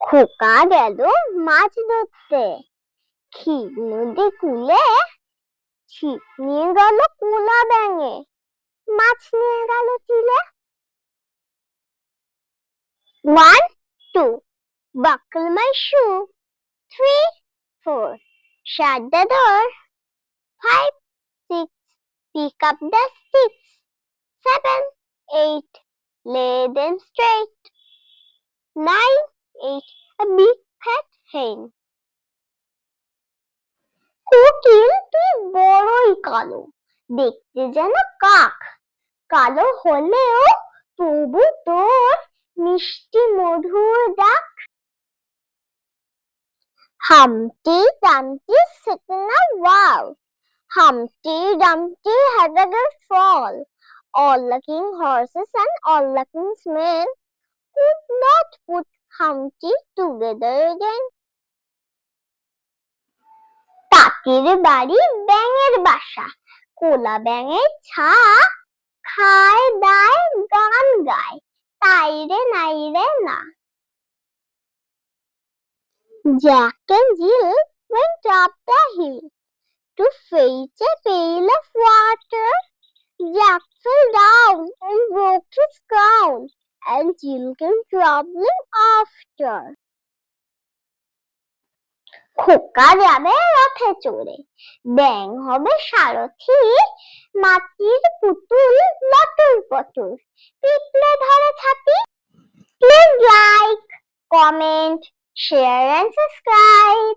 খোকা গেল মাছ ধরতে। ক্ষীর নদী কুলে ছিপ নিয়ে গেল কুলা ব্যাঙে। মাছ নিয়ে গেল চিলে। ওয়ান টু বাকল মাই শু three four shut the door five six pick up the six seven eight lay them straight nine eight a big fat hen কোকিল তুই বড়ই কালো দেখতে যেন কাক কালো হলেও তবু তোর মিষ্টি মধুর ডাক sat in a wall. Humpty Dumpty had a fall. All the king's horses and all the king's men could not put Humpty together again. তাঁতির বাড়ি ব্যাঙের বাসা কোলা ব্যাঙের ছা খায় দায় গান গায় তাই রে নাই রে না Jack and Jill went up the hill to fetch a pail of water. Down and broke his crown, and came traveling after. খোকা যাবে রথে চড়ে ব্যাং হবে সারথি মাটির পুতুল লটর পটর পিপলে ধরে ছাতি please like comment share and subscribe.